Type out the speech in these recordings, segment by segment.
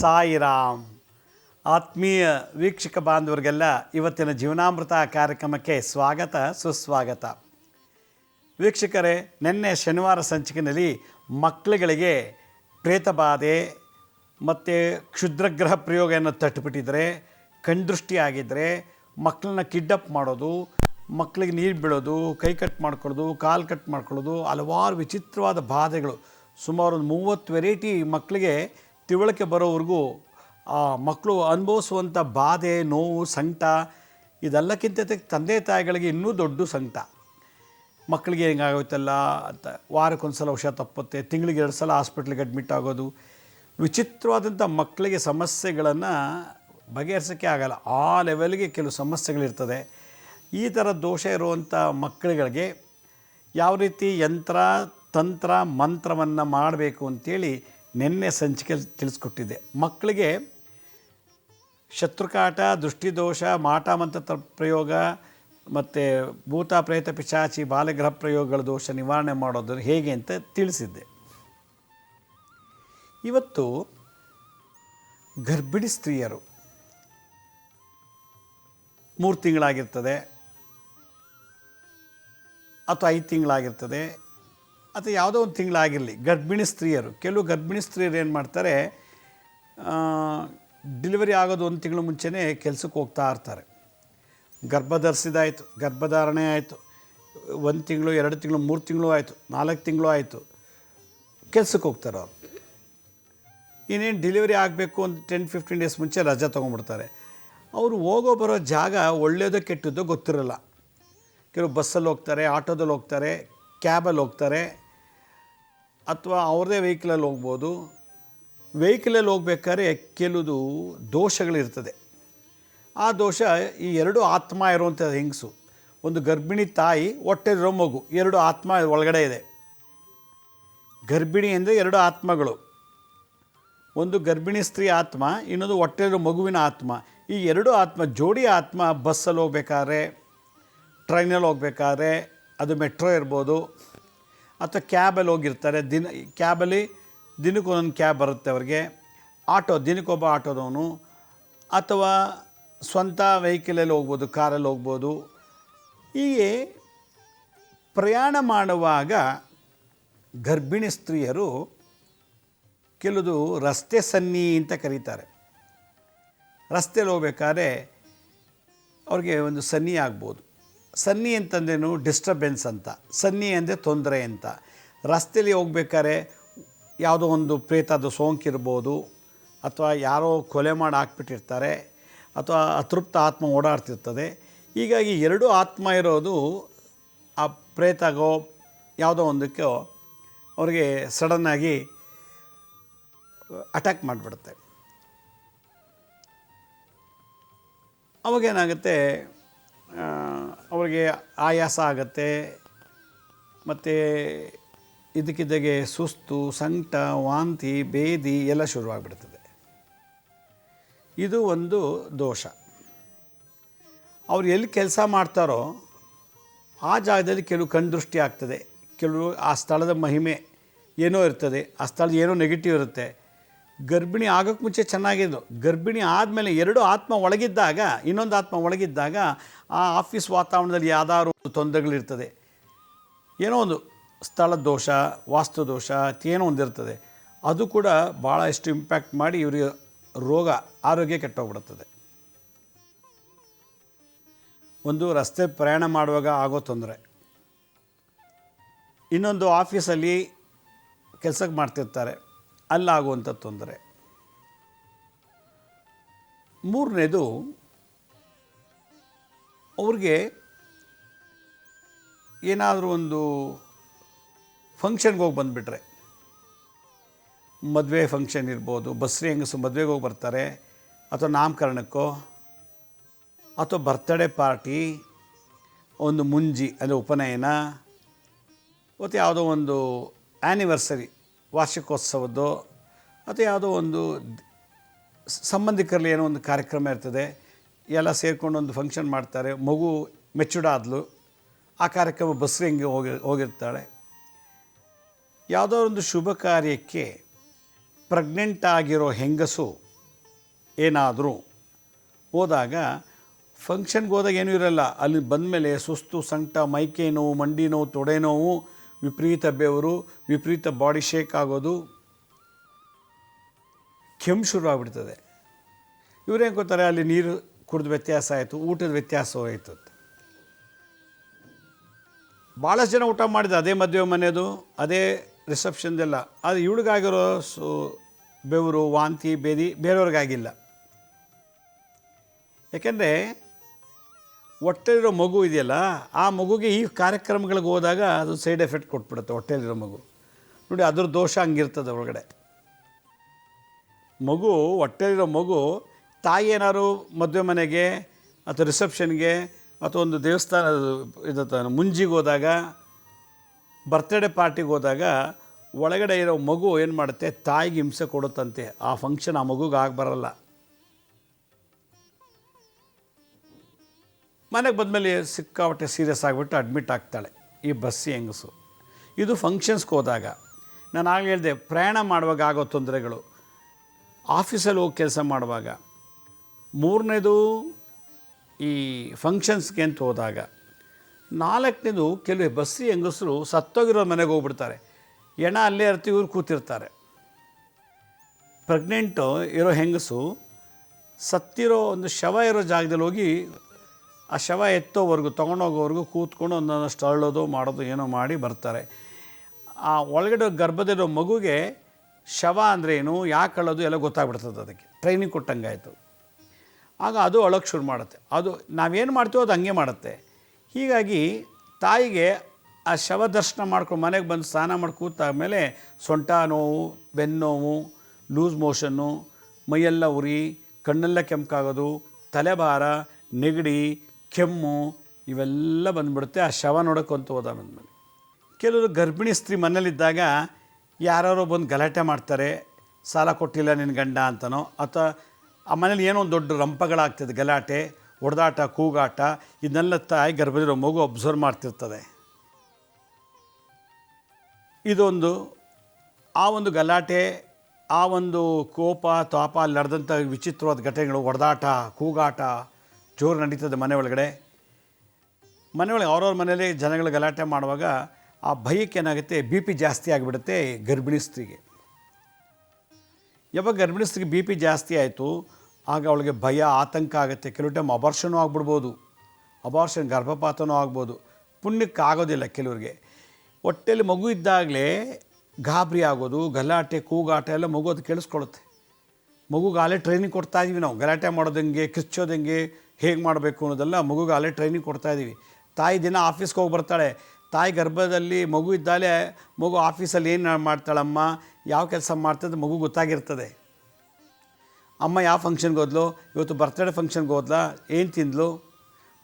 ಸಾಯಿರಾಮ್. ಆತ್ಮೀಯ ವೀಕ್ಷಕ ಬಾಂಧವರಿಗೆಲ್ಲ ಇವತ್ತಿನ ಜೀವನಾಮೃತ ಕಾರ್ಯಕ್ರಮಕ್ಕೆ ಸ್ವಾಗತ, ಸುಸ್ವಾಗತ. ವೀಕ್ಷಕರೇ, ನಿನ್ನೆ ಶನಿವಾರ ಸಂಚಿಕೆಯಲ್ಲಿ ಮಕ್ಕಳುಗಳಿಗೆ ಪ್ರೇತಬಾಧೆ ಮತ್ತು ಕ್ಷುದ್ರಗ್ರಹ ಪ್ರಯೋಗವನ್ನು ತಟ್ಟುಬಿಟ್ಟಿದ್ರೆ ಕಣ್ದೃಷ್ಟಿ ಆಗಿದ್ದರೆ ಮಕ್ಕಳನ್ನ ಕಿಡ್ಡಪ್ ಮಾಡೋದು, ಮಕ್ಕಳಿಗೆ ನೀರು ಬೀಳೋದು, ಕೈ ಕಟ್ ಮಾಡ್ಕೊಳ್ಳೋದು, ಕಾಲು ಕಟ್ ಮಾಡ್ಕೊಳ್ಳೋದು, ಹಲವಾರು ವಿಚಿತ್ರವಾದ ಬಾಧೆಗಳು. ಸುಮಾರು ಒಂದು ಮೂವತ್ತು ವೆರೈಟಿ ಮಕ್ಕಳಿಗೆ ತಿಳುವಳಿಕೆ ಬರೋವರೆಗೂ ಆ ಮಕ್ಕಳು ಅನುಭವಿಸುವಂಥ ಬಾಧೆ, ನೋವು, ಸಂಕಟ ಇದೆಲ್ಲಕ್ಕಿಂತ ತಂದೆ ತಾಯಿಗಳಿಗೆ ಇನ್ನೂ ದೊಡ್ಡ ಸಂಕಟ. ಮಕ್ಕಳಿಗೆ ಹೆಂಗಾಗುತ್ತಲ್ಲ ಅಂತ ವಾರಕ್ಕೊಂದು ಸಲ ಔಷಧ ತಪ್ಪುತ್ತೆ, ತಿಂಗಳಿಗೆ ಎರಡು ಸಲ ಹಾಸ್ಪಿಟ್ಲಿಗೆ ಅಡ್ಮಿಟ್ ಆಗೋದು. ವಿಚಿತ್ರವಾದಂಥ ಮಕ್ಕಳಿಗೆ ಸಮಸ್ಯೆಗಳನ್ನು ಬಗೆಹರಿಸೋಕ್ಕೆ ಆಗಲ್ಲ. ಆ ಲೆವೆಲ್ಗೆ ಕೆಲವು ಸಮಸ್ಯೆಗಳಿರ್ತದೆ. ಈ ಥರ ದೋಷ ಇರುವಂಥ ಮಕ್ಕಳುಗಳಿಗೆ ಯಾವ ರೀತಿ ಯಂತ್ರ, ತಂತ್ರ, ಮಂತ್ರವನ್ನು ಮಾಡಬೇಕು ಅಂತೇಳಿ ನಿನ್ನೆ ಸಂಚಿಕೆ ತಿಳಿಸ್ಕೊಟ್ಟಿದ್ದೆ ಮಕ್ಕಳಿಗೆ ಶತ್ರುಕಾಟ, ದೃಷ್ಟಿದೋಷ ಮಾಟ ಮಂತ್ರ ತ- ಪ್ರಯೋಗ ಮತ್ತು ಭೂತ ಪ್ರೇತ ಪಿಶಾಚಿ, ಬಾಲಗ್ರಹ ಪ್ರಯೋಗಗಳ ದೋಷ ನಿವಾರಣೆ ಮಾಡೋದು ಹೇಗೆ ಅಂತ ತಿಳಿಸಿದ್ದೆ. ಇವತ್ತು ಗರ್ಭಿಣಿ ಸ್ತ್ರೀಯರು ಮೂರು ತಿಂಗಳಾಗಿರ್ತದೆ ಅಥವಾ ಐದು ತಿಂಗಳಾಗಿರ್ತದೆ. ಅಥವಾ ಯಾವುದೋ ಒಂದು ತಿಂಗಳಾಗಿರಲಿ, ಗರ್ಭಿಣಿ ಸ್ತ್ರೀಯರು, ಕೆಲವು ಗರ್ಭಿಣಿ ಸ್ತ್ರೀಯರು ಏನು ಮಾಡ್ತಾರೆ ಡೆಲಿವರಿ ಆಗೋದು ಒಂದು ತಿಂಗಳು ಮುಂಚೆನೇ ಕೆಲಸಕ್ಕೆ ಹೋಗ್ತಾ ಇರ್ತಾರೆ. ಗರ್ಭ ಧರಿಸಿದಾಯಿತು ಗರ್ಭಧಾರಣೆ ಆಯಿತು, ಒಂದು ತಿಂಗಳು, ಎರಡು ತಿಂಗಳು, ಮೂರು ತಿಂಗಳು ಆಯಿತು, ನಾಲ್ಕು ತಿಂಗಳು ಆಯಿತು, ಕೆಲಸಕ್ಕೆ ಹೋಗ್ತಾರೆ ಅವರು. ಇನ್ನೇನು ಡೆಲಿವರಿ ಆಗಬೇಕು ಒಂದು ಟೆನ್, ಫಿಫ್ಟೀನ್ ಡೇಸ್ ಮುಂಚೆ ರಜೆ ತೊಗೊಂಡ್ಬಿಡ್ತಾರೆ. ಅವರು ಹೋಗೋ ಬರೋ ಜಾಗ ಒಳ್ಳೆಯದೋ ಕೆಟ್ಟದ್ದೋ ಗೊತ್ತಿರಲ್ಲ. ಕೆಲವು ಬಸ್ಸಲ್ಲಿ ಹೋಗ್ತಾರೆ, ಆಟೋದಲ್ಲಿ ಹೋಗ್ತಾರೆ ಕ್ಯಾಬಲ್ಲಿ ಹೋಗ್ತಾರೆ ಅಥವಾ ಅವ್ರದೇ ವೆಹಿಕಲಲ್ಲಿ ಹೋಗ್ಬೋದು. ವೆಹಿಕಲಲ್ಲಿ ಹೋಗ್ಬೇಕಾದ್ರೆ ಕೆಲವುದು ದೋಷಗಳಿರ್ತದೆ. ಆ ದೋಷ ಈ ಎರಡು ಆತ್ಮ ಇರುವಂಥ ಹೆಂಗಸು, ಒಂದು ಗರ್ಭಿಣಿ ತಾಯಿ ಹೊಟ್ಟೆಲಿರೋ ಮಗು ಎರಡು ಆತ್ಮ ಒಳಗಡೆ ಇದೆ. ಗರ್ಭಿಣಿ ಅಂದರೆ ಎರಡು ಆತ್ಮಗಳು. ಒಂದು ಗರ್ಭಿಣಿ ಸ್ತ್ರೀ ಆತ್ಮ, ಇನ್ನೊಂದು ಹೊಟ್ಟೆಲಿರೋ ಮಗುವಿನ ಆತ್ಮ. ಈ ಎರಡು ಆತ್ಮ ಜೋಡಿ ಆತ್ಮ ಬಸ್ಸಲ್ಲಿ ಹೋಗ್ಬೇಕಾದ್ರೆ, ಟ್ರೈನಲ್ಲಿ ಹೋಗ್ಬೇಕಾದ್ರೆ ಅದು ಮೆಟ್ರೋ ಇರ್ಬೋದು ಅಥವಾ ಕ್ಯಾಬಲ್ಲಿ ಹೋಗಿರ್ತಾರೆ, ದಿನ, ಕ್ಯಾಬಲ್ಲಿ ದಿನಕ್ಕೆ ಒಂದೊಂದು ಕ್ಯಾಬ್ ಬರುತ್ತೆ ಅವ್ರಿಗೆ. ಆಟೋ ದಿನಕ್ಕೊಬ್ಬ ಆಟೋದವನು ಅಥವಾ ಸ್ವಂತ ವೆಹಿಕಲಲ್ಲಿ ಹೋಗ್ಬೋದು, ಕಾರಲ್ಲಿ ಹೋಗ್ಬೋದು. ಹೀಗೆ ಪ್ರಯಾಣ ಮಾಡುವಾಗ ಗರ್ಭಿಣಿ ಸ್ತ್ರೀಯರು ಕೆಲವುದು ರಸ್ತೆ ಸನ್ನಿ ಅಂತ ಕರೀತಾರೆ. ರಸ್ತೆಯಲ್ಲಿ ಹೋಗ್ಬೇಕಾದ್ರೆ ಅವ್ರಿಗೆ ಒಂದು ಸನ್ನಿ ಆಗ್ಬೋದು. ಸನ್ನಿ ಅಂತಂದೇನು ಡಿಸ್ಟರ್ಬೆನ್ಸ್ ಅಂತ. ಸನ್ನಿ ಅಂದರೆ ತೊಂದರೆ ಅಂತ. ರಸ್ತೆಯಲ್ಲಿ ಹೋಗ್ಬೇಕಾದ್ರೆ ಯಾವುದೋ ಒಂದು ಪ್ರೇತದ ಸೋಂಕಿರ್ಬೋದು ಅಥವಾ ಯಾರೋ ಕೊಲೆ ಮಾಡಿ ಹಾಕ್ಬಿಟ್ಟಿರ್ತಾರೆ, ಅಥವಾ ಅತೃಪ್ತ ಆತ್ಮ ಓಡಾಡ್ತಿರ್ತದೆ. ಹೀಗಾಗಿ ಎರಡೂ ಆತ್ಮ ಇರೋದು ಆ ಪ್ರೇತಗೋ ಯಾವುದೋ ಒಂದಕ್ಕೋ ಅವ್ರಿಗೆ ಸಡನ್ನಾಗಿ ಅಟ್ಯಾಕ್ ಮಾಡಿಬಿಡುತ್ತೆ. ಅವಾಗೇನಾಗುತ್ತೆ? ಅವ್ರಿಗೆ ಆಯಾಸ ಆಗುತ್ತೆ, ಮತ್ತು ಇದಕ್ಕಿದ್ದಾಗೆ ಸುಸ್ತು, ಸಂಕಟ, ವಾಂತಿ ಬೇದಿ ಎಲ್ಲ ಶುರುವಾಗಿಬಿಡ್ತದೆ. ಇದು ಒಂದು ದೋಷ. ಅವ್ರು ಎಲ್ಲಿ ಕೆಲಸ ಮಾಡ್ತಾರೋ ಆ ಜಾಗದಲ್ಲಿ ಕೆಲವು ಕಣ್ದೃಷ್ಟಿ ಆಗ್ತದೆ. ಕೆಲವು ಆ ಸ್ಥಳದ ಮಹಿಮೆ ಏನೋ ಇರ್ತದೆ, ಆ ಸ್ಥಳದ ಏನೋ ನೆಗೆಟಿವ್ ಇರುತ್ತೆ. ಗರ್ಭಿಣಿ ಆಗೋಕ್ಕೆ ಮುಂಚೆ ಚೆನ್ನಾಗಿದ್ದು. ಗರ್ಭಿಣಿ ಆದಮೇಲೆ ಎರಡು ಆತ್ಮ ಒಳಗಿದ್ದಾಗ, ಇನ್ನೊಂದು ಆತ್ಮ ಒಳಗಿದ್ದಾಗ ಆ ಆಫೀಸ್ ವಾತಾವರಣದಲ್ಲಿ ಯಾವ್ದಾದ್ರು ತೊಂದರೆಗಳಿರ್ತದೆ ಏನೋ ಒಂದು ಸ್ಥಳ ದೋಷ, ವಾಸ್ತು ದೋಷ, ಏನೋ ಒಂದು ಇರ್ತದೆ. ಅದು ಕೂಡ ಭಾಳಷ್ಟು ಇಂಪ್ಯಾಕ್ಟ್ ಮಾಡಿ ಇವರಿಗೆ ರೋಗ ಆರೋಗ್ಯ ಕೆಟ್ಟೋಗ್ಬಿಡುತ್ತದೆ. ಒಂದು ರಸ್ತೆ ಪ್ರಯಾಣ ಮಾಡುವಾಗ ಆಗೋ ತೊಂದರೆ. ಇನ್ನೊಂದು ಆಫೀಸಲ್ಲಿ ಕೆಲಸಕ್ಕೆ ಮಾಡ್ತಿರ್ತಾರೆ. ಅಲ್ಲಾಗುವಂಥ ತೊಂದರೆ. ಮೂರನೇದು, ಅವ್ರಿಗೆ ಏನಾದರೂ ಒಂದು ಫಂಕ್ಷನ್ಗೆ ಹೋಗಿ ಬಂದುಬಿಟ್ರೆ. ಮದುವೆ ಫಂಕ್ಷನ್ ಇರ್ಬೋದು ಬಸ್ರಿ ಹೆಂಗಸು ಮದುವೆಗೆ ಹೋಗಿ ಬರ್ತಾರೆ, ಅಥವಾ ನಾಮಕರಣಕ್ಕೋ, ಅಥವಾ ಬರ್ತಡೇ ಪಾರ್ಟಿ, ಒಂದು ಮುಂಜಿ, ಅಂದರೆ ಉಪನಯನ, ಮತ್ತು ಯಾವುದೋ ಒಂದು ಆ್ಯನಿವರ್ಸರಿ ವಾರ್ಷಿಕೋತ್ಸವದ್ದು. ಅಥವಾ ಯಾವುದೋ ಒಂದು ಸಂಬಂಧಿಕರಲ್ಲಿ ಏನೋ ಒಂದು ಕಾರ್ಯಕ್ರಮ ಇರ್ತದೆ. ಎಲ್ಲ ಸೇರಿಕೊಂಡು ಒಂದು ಫಂಕ್ಷನ್ ಮಾಡ್ತಾರೆ. ಮಗು ಮೆಚ್ಚುಡಾದ್ಲು ಆ ಕಾರ್ಯಕ್ರಮ ಬಸ್ಗೆ ಹೆಂಗೆ ಹೋಗಿ, ಹೋಗಿರ್ತಾಳೆ. ಯಾವುದೋ ಒಂದು ಶುಭ ಕಾರ್ಯಕ್ಕೆ ಪ್ರೆಗ್ನೆಂಟ್ ಆಗಿರೋ ಹೆಂಗಸು ಏನಾದರೂ ಹೋದಾಗ ಫಂಕ್ಷನ್ಗೆ ಹೋದಾಗ ಏನೂ ಇರಲ್ಲ. ಅಲ್ಲಿ ಬಂದಮೇಲೆ ಸುಸ್ತು ಸಂಕಟ ಮೈಕೈ ನೋವು, ಮಂಡಿ ನೋವು, ತೊಡೆ ನೋವು ವಿಪರೀತ ಬೆವರು, ವಿಪರೀತ ಬಾಡಿ ಶೇಕ್ ಆಗೋದು ಕೆಮ್ಮು ಶುರು ಆಗ್ಬಿಡ್ತದೆ. ಇವ್ರೇನು ಗೊತ್ತಾರೆ ಅಲ್ಲಿ ನೀರು ಕುಡಿದ ವ್ಯತ್ಯಾಸ ಆಯಿತು, ಊಟದ ವ್ಯತ್ಯಾಸ ಹೋಯಿತು. ಭಾಳಷ್ಟು ಜನ ಊಟ ಮಾಡಿದ, ಅದೇ ಮದುವೆ ಮನೆಯದು ಅದೇ ರಿಸೆಪ್ಷನ್ದೆಲ್ಲ. ಅದು ಇವಳಿಗಾಗಿರೋ ಸು, ಬೆವರು, ವಾಂತಿ, ಬೇದಿ ಬೇರೆಯವ್ರಿಗಾಗಿಲ್ಲ. ಯಾಕೆಂದರೆ ಹೊಟ್ಟೆಲಿರೋ ಮಗು ಇದೆಯಲ್ಲ, ಆ ಮಗುಗೆ ಈ ಕಾರ್ಯಕ್ರಮಗಳಿಗೆ ಹೋದಾಗ ಅದು ಸೈಡ್ ಎಫೆಕ್ಟ್ ಕೊಟ್ಬಿಡುತ್ತೆ ಹೊಟ್ಟೆಲಿರೋ ಮಗು. ನೋಡಿ, ಅದ್ರ ದೋಷ ಹಂಗಿರ್ತದೆ ಒಳಗಡೆ. ಮಗು, ಹೊಟ್ಟೆಲಿರೋ ಮಗು, ತಾಯಿ ಏನಾದ್ರು ಮದುವೆ ಮನೆಗೆ ಅಥವಾ ರಿಸೆಪ್ಷನ್ಗೆ ಅಥವಾ ಒಂದು ದೇವಸ್ಥಾನ ಇದು ಮುಂಜಿಗೆ ಹೋದಾಗ, ಬರ್ತ್ಡೇ ಪಾರ್ಟಿಗೆ ಹೋದಾಗ ಒಳಗಡೆ ಇರೋ ಮಗು ಏನು ಮಾಡುತ್ತೆ ತಾಯಿಗೆ ಹಿಂಸೆ ಕೊಡುತ್ತಂತೆ. ಆ ಫಂಕ್ಷನ್ ಆ ಮಗುಗೆ ಆಗಿ ಮನೆಗೆ ಬಂದಮೇಲೆ ಸಿಕ್ಕಾಪಟ್ಟೆ ಸೀರಿಯಸ್ ಆಗಿಬಿಟ್ಟು ಅಡ್ಮಿಟ್ ಆಗ್ತಾಳೆ, ಈ ಬಸ್ಸಿ ಹೆಂಗಸು. ಇದು ಫಂಕ್ಷನ್ಸ್ಗೆ ಹೋದಾಗ ನಾನು ಆಗಲೇ ಹೇಳಿದೆ, ಪ್ರಯಾಣ ಮಾಡುವಾಗ ಆಗೋ ತೊಂದರೆಗಳು. ಆಫೀಸಲ್ಲಿ ಹೋಗಿ ಕೆಲಸ ಮಾಡುವಾಗ, ಮೂರನೇದು ಈ ಫಂಕ್ಷನ್ಸ್ಗೆ ಅಂತ ಹೋದಾಗ, ನಾಲ್ಕನೇದು ಕೆಲವು ಬಸ್ಸಿ ಹೆಂಗಸರು ಸತ್ತೋಗಿರೋ ಮನೆಗೆ ಹೋಗ್ಬಿಡ್ತಾರೆ. ಎಣ ಅಲ್ಲೇ ಇರ್ತೀವಿ, ಇವ್ರು ಕೂತಿರ್ತಾರೆ. ಪ್ರೆಗ್ನೆಂಟು ಇರೋ ಹೆಂಗಸು ಸತ್ತಿರೋ ಒಂದು ಶವ ಇರೋ ಜಾಗದಲ್ಲಿ ಹೋಗಿ ಆ ಶವ ಎತ್ತೋವರೆಗೂ, ತೊಗೊಂಡೋಗೋವರೆಗೂ ಕೂತ್ಕೊಂಡು ಒಂದೊಂದಷ್ಟು ಅರಳೋದು, ಮಾಡೋದು, ಏನೋ ಮಾಡಿ ಬರ್ತಾರೆ. ಆ ಒಳಗಡೆ ಗರ್ಭದಲ್ಲಿರೋ ಮಗುಗೆ ಶವ ಅಂದ್ರೇನು ಯಾಕೆ ಅಳೋದು ಎಲ್ಲ ಗೊತ್ತಾಗ್ಬಿಡ್ತದೆ ಅದಕ್ಕೆ. ಟ್ರೈನಿಂಗ್ ಕೊಟ್ಟಂಗಾಯಿತು. ಆಗ ಅದು ಅಳೋಕ್ಕೆ ಶುರು ಮಾಡುತ್ತೆ. ಅದು ನಾವೇನು ಮಾಡ್ತೀವೋ ಅದು ಹಂಗೆ ಮಾಡುತ್ತೆ. ಹೀಗಾಗಿ ತಾಯಿಗೆ ಆ ಶವ ದರ್ಶನ ಮಾಡ್ಕೊಂಡು ಮನೆಗೆ ಬಂದು ಸ್ನಾನ ಮಾಡಿ ಕೂತಾದ್ಮೇಲೆ ಸೊಂಟ ನೋವು ಬೆನ್ನೋವು ಲೂಸ್ ಮೋಷನ್ನು, ಮೈಯೆಲ್ಲ ಉರಿ, ಕಣ್ಣೆಲ್ಲ ಕೆಂಪಾಗೋದು ತಲೆಭಾರ ನೆಗಡಿ ಕೆಮ್ಮು ಇವೆಲ್ಲ ಬಂದ್ಬಿಡುತ್ತೆ. ಆ ಶವ ನೋಡೋಕೆ ಅಂತ ಹೋದ ಕೆಲವರು ಗರ್ಭಿಣಿ ಸ್ತ್ರೀ ಮನೇಲಿದ್ದಾಗ ಯಾರೋ ಬಂದು ಗಲಾಟೆ ಮಾಡ್ತಾರೆ. ಸಾಲ ಕೊಟ್ಟಿಲ್ಲ ನಿನ್ನ ಗಂಡ ಅಂತನೋ, ಅಥವಾ ಆ ಮನೇಲಿ ಏನೋ ಒಂದು ದೊಡ್ಡ ರಂಪಗಳಾಗ್ತದೆ, ಗಲಾಟೆ ಹೊಡೆದಾಟ ಕೂಗಾಟ, ಇದನ್ನೆಲ್ಲ ತಾಯಿ ಗರ್ಭದಿರೋ ಮಗು ಅಬ್ಸರ್ವ್ ಮಾಡ್ತಿರ್ತದೆ. ಇದೊಂದು, ಆ ಒಂದು ಗಲಾಟೆ, ಆ ಒಂದು ಕೋಪ, ತಾಪ, ಅಲ್ಲಿ ನಡೆದಂಥ ವಿಚಿತ್ರವಾದ ಘಟನೆಗಳು ಹೊಡೆದಾಟ ಕೂಗಾಟ ಜೋರು ನಡೀತದೆ ಮನೆ ಒಳಗಡೆ. ಮನೆ ಒಳಗೆ ಅವ್ರವ್ರ ಮನೇಲಿ ಜನಗಳು ಗಲಾಟೆ ಮಾಡುವಾಗ ಆ ಭಯಕ್ಕೆ ಏನಾಗುತ್ತೆ ಬಿ ಪಿ ಜಾಸ್ತಿ ಆಗಿಬಿಡುತ್ತೆ ಗರ್ಭಿಣಿ ಸ್ತ್ರೀಗೆ. ಯಾವಾಗ ಗರ್ಭಿಣಿ ಸ್ತ್ರೀಗೆ ಬಿ ಪಿ ಜಾಸ್ತಿ ಆಯಿತು, ಆಗ ಅವಳಿಗೆ ಭಯ, ಆತಂಕ ಆಗುತ್ತೆ. ಕೆಲವು ಟೈಮ್ ಅಬಾರ್ಷನೂ ಆಗ್ಬಿಡ್ಬೋದು. ಅಬಾರ್ಷನ್ ಗರ್ಭಪಾತನೂ ಆಗ್ಬೋದು. ಪುಣ್ಯಕ್ಕೆ ಆಗೋದಿಲ್ಲ ಕೆಲವ್ರಿಗೆ. ಹೊಟ್ಟೆಯಲ್ಲಿ ಮಗು ಇದ್ದಾಗಲೇ ಗಾಬರಿ ಆಗೋದು, ಗಲಾಟೆ, ಕೂಗಾಟ ಎಲ್ಲ ಮಗು ಅದು ಕೇಳಿಸ್ಕೊಳ್ಳುತ್ತೆ. ಮಗುಗಾಲೇ ಟ್ರೈನಿಂಗ್ ಕೊಡ್ತಾ ಇದೀವಿ ನಾವು. ಗಲಾಟೆ ಮಾಡೋದಂಗೆ ಕಿಚ್ಚೋದಂಗೆ ಹೇಗೆ ಮಾಡಬೇಕು ಅನ್ನೋದೆಲ್ಲ ಮಗುಗಾಲೇ ಟ್ರೈನಿಂಗ್ ಕೊಡ್ತಾ ಇದ್ದೀವಿ ತಾಯಿ ದಿನ ಆಫೀಸ್ಗೆ ಹೋಗಿ ಬರ್ತಾಳೆ. ತಾಯಿ ಗರ್ಭದಲ್ಲಿ ಮಗು ಇದ್ದಾಲೆ ಮಗು ಆಫೀಸಲ್ಲಿ ಏನು ಮಾಡ್ತಾಳಮ್ಮ, ಯಾವ ಕೆಲಸ ಮಾಡ್ತದೆ ಮಗು ಗೊತ್ತಾಗಿರ್ತದೆ. ಅಮ್ಮ ಯಾವ ಫಂಕ್ಷನ್ಗೆ ಹೋದ್ಲು? ಇವತ್ತು ಬರ್ತ್ಡೇ ಫಂಕ್ಷನ್ಗೆ ಹೋದ್ಲಾ? ಏನು ತಿಂದ್ಲು?